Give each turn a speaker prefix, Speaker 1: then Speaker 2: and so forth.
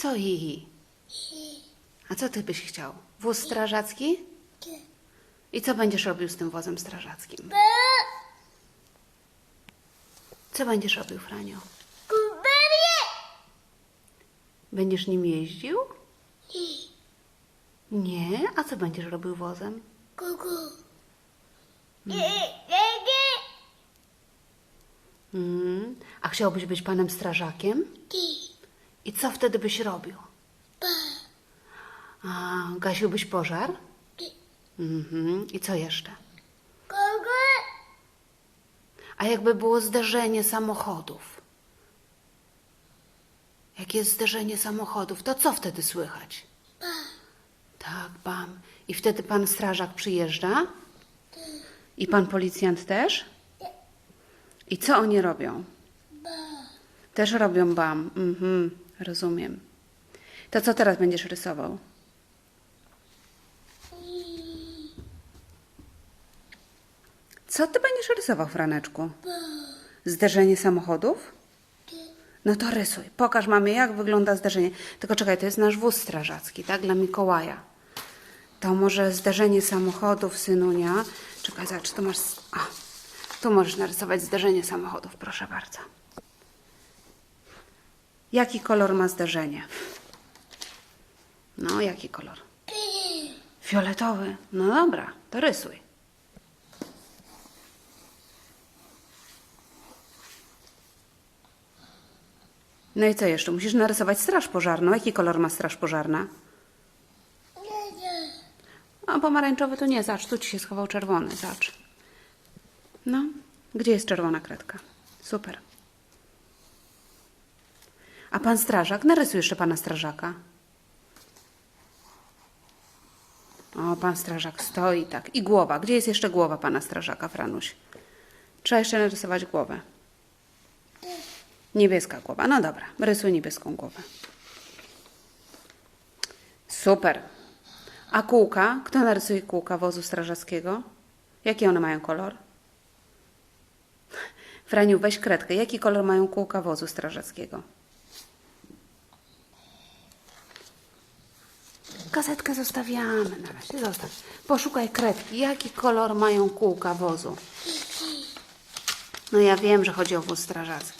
Speaker 1: Co hi? A co ty byś chciał? Wóz strażacki? I co będziesz robił z tym wozem strażackim? Co będziesz robił, Franio? Będziesz nim jeździł? Nie? A co będziesz robił wozem? Mm. A chciałbyś być panem strażakiem? I co wtedy byś robił? A, gasiłbyś pożar? Mhm. I co jeszcze? A jakby było zderzenie samochodów? Jak jest zderzenie samochodów, to co wtedy słychać? Tak, bam. I wtedy pan strażak przyjeżdża? I pan policjant też? I co oni robią? Też robią bam. Mhm, rozumiem. To co teraz będziesz rysował? Co ty będziesz rysował, Franeczku? Zderzenie samochodów? No to rysuj. Pokaż mamie, jak wygląda zderzenie. Tylko czekaj, to jest nasz wóz strażacki, tak? Dla Mikołaja. To może zderzenie samochodów, synunia. Czekaj, zobacz, tu masz... A, tu możesz narysować zderzenie samochodów, proszę bardzo. Jaki kolor ma zderzenie? No, jaki kolor? Fioletowy. No dobra, to rysuj. No i co jeszcze? Musisz narysować straż pożarną. Jaki kolor ma straż pożarna? A pomarańczowy to nie, zacz, tu ci się schował czerwony, zacz. No, gdzie jest czerwona kredka? Super. A pan strażak? Narysuj jeszcze pana strażaka. O, pan strażak stoi tak. I głowa. Gdzie jest jeszcze głowa pana strażaka, Franuś? Trzeba jeszcze narysować głowę. Niebieska głowa. No dobra, rysuj niebieską głowę. Super. A kółka? Kto narysuje kółka wozu strażackiego? Jaki one mają kolor? Franiu, weź kredkę. Jaki kolor mają kółka wozu strażackiego? Gazetkę zostawiamy na razie. Zostaw. Poszukaj kredki. Jaki kolor mają kółka wozu? No ja wiem, że chodzi o wóz strażacki.